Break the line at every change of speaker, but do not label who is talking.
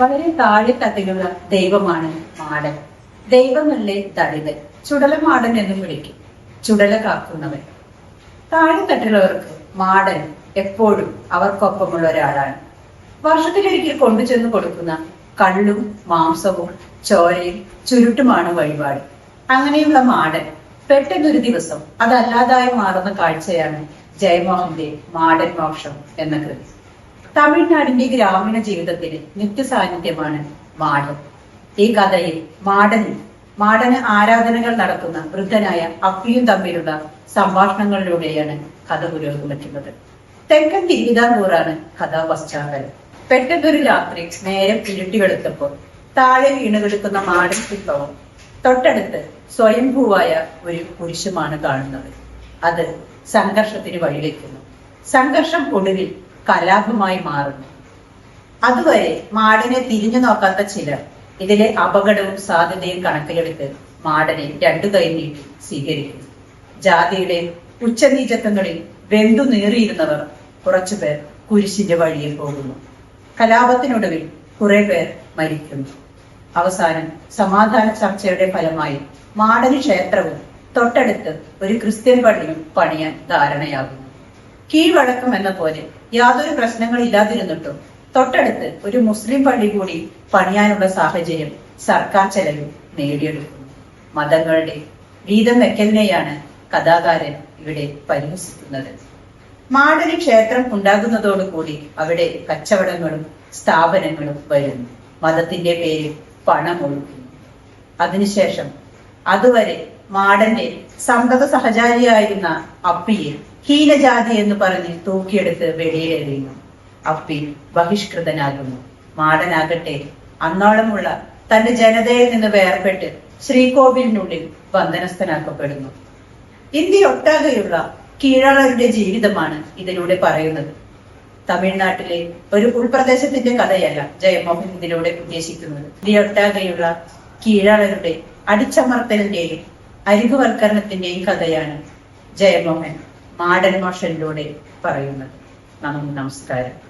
വളരെ താഴെത്തട്ടിലുള്ള ദൈവമാണ് മാടൻ. ദൈവമല്ലേ തടിത് ചുടലമാടൻ എന്നും വിളിക്കും. ചുടല കാക്കുന്നവൻ. താഴെത്തട്ടിലുള്ളവർക്ക് മാടൻ എപ്പോഴും അവർക്കൊപ്പമുള്ള ഒരാളാണ്. വർഷത്തിലൊരിക്കൽ കൊണ്ടുചെന്ന് കൊടുക്കുന്ന കള്ളും മാംസവും ചോരയും ചുരുട്ടുമാണ് വഴിപാട്. അങ്ങനെയുള്ള മാടൻ പെട്ടെന്നൊരു ദിവസം അതല്ലാതായി മാറുന്ന കാഴ്ചയാണ് ജയമോഹന്റെ മാടൻ മോക്ഷം എന്ന കൃതി. തമിഴ്നാടിന്റെ ഗ്രാമീണ ജീവിതത്തിന് നിത്യസാന്നിധ്യമാണ് മാടൻ. ഈ കഥയിൽ മാടനിൽ മാടന് ആരാധനകൾ നടത്തുന്ന വൃദ്ധനായ അപ്പിയും തമ്മിലുള്ള സംഭാഷണങ്ങളിലൂടെയാണ് കഥ പുരോഗമിക്കുന്നത്. തെക്കൻ തിരുവിതാംകൂറാണ് കഥാപശ്ചാത്തലം പെട്ടെന്നൊരു രാത്രി നേരം ഇരുട്ടി വെളുത്തപ്പോൾ താഴെ വീണ് മാടൻ ശില്പവും തൊട്ടടുത്ത് സ്വയംഭൂവായ ഒരു പുരുഷമാണ് കാണുന്നത്. അത് സംഘർഷത്തിന് വഴിവെക്കുന്നു. സംഘർഷം ഒടുവിൽ കലാപമായി മാറുന്നു. അതുവരെ മാടിനെ തിരിഞ്ഞു നോക്കാത്ത ചിലർ ഇതിലെ അപകടവും സാധ്യതയും കണക്കിലെടുത്ത് മാടനെ രണ്ടു കൈ നീട്ടി സ്വീകരിക്കുന്നു. ജാതിയുടെ ഉച്ചനീചത്വങ്ങളിൽ വെന്തു നീറിയിരുന്നവർ കുറച്ചുപേർ കുരിശിന്റെ വഴിയിൽ പോകുന്നു. കലാപത്തിനൊടുവിൽ കുറെ പേർ മരിക്കുന്നു. അവസാനം സമാധാന ചർച്ചയുടെ ഫലമായി മാടന് ക്ഷേത്രവും തൊട്ടടുത്ത് ഒരു ക്രിസ്ത്യൻ പള്ളിയും പണിയാൻ ധാരണയാകുന്നു. കീഴ്വഴക്കം എന്ന പോലെ യാതൊരു പ്രശ്നങ്ങളില്ലാതിരുന്നിട്ടും തൊട്ടടുത്ത് ഒരു മുസ്ലിം പള്ളി കൂടി പണിയാനുള്ള സാഹചര്യം സർക്കാർ ചെലവിൽ നേടിയെടുക്കുന്നു മതങ്ങളുടെ വീതം വെക്കലിനെയാണ് കഥാകാരൻ ഇവിടെ പരിഹസിക്കുന്നത്. മാടൊരു ക്ഷേത്രം ഉണ്ടാകുന്നതോടുകൂടി അവിടെ കച്ചവടങ്ങളും സ്ഥാപനങ്ങളും വരുന്നു. മതത്തിന്റെ പേരിൽ പണം ഒഴുക്കുന്നു അതിനുശേഷം അതുവരെ മാടന്റെ സന്തത സഹചാരിയായിരുന്ന അപ്പിയെ ഹീനജാതി എന്ന് പറഞ്ഞ് തൂക്കിയെടുത്ത് വെളിയിലെറിയുന്നു. അപ്പി ബഹിഷ്കൃതനാകുന്നു. മാടനാകട്ടെ അന്നോളമുള്ള തന്റെ ജനതയിൽ നിന്ന് വേർപെട്ട് ശ്രീകോവിലിനുള്ളിൽ ബന്ധനസ്ഥനാക്കപ്പെടുന്നു ഇന്ത്യ ഒട്ടാകെയുള്ള കീഴാളരുടെ ജീവിതമാണ് ഇതിലൂടെ പറയുന്നത്. തമിഴ്നാട്ടിലെ ഒരു ഉൾപ്രദേശത്തിന്റെ കഥയല്ല ജയമോഹൻ ഇതിലൂടെ ഉദ്ദേശിക്കുന്നത്. ഇന്ത്യ ഒട്ടാകെയുള്ള കീഴാളരുടെ അടിച്ചമർത്തലിന്റെയും അരികുവൽക്കരണത്തിന്റെയും കഥയാണ് ജയമോഹൻ. മാടൻ മോഷനിലൂടെ പറയുന്നത്. നന്ദി നമസ്കാരം.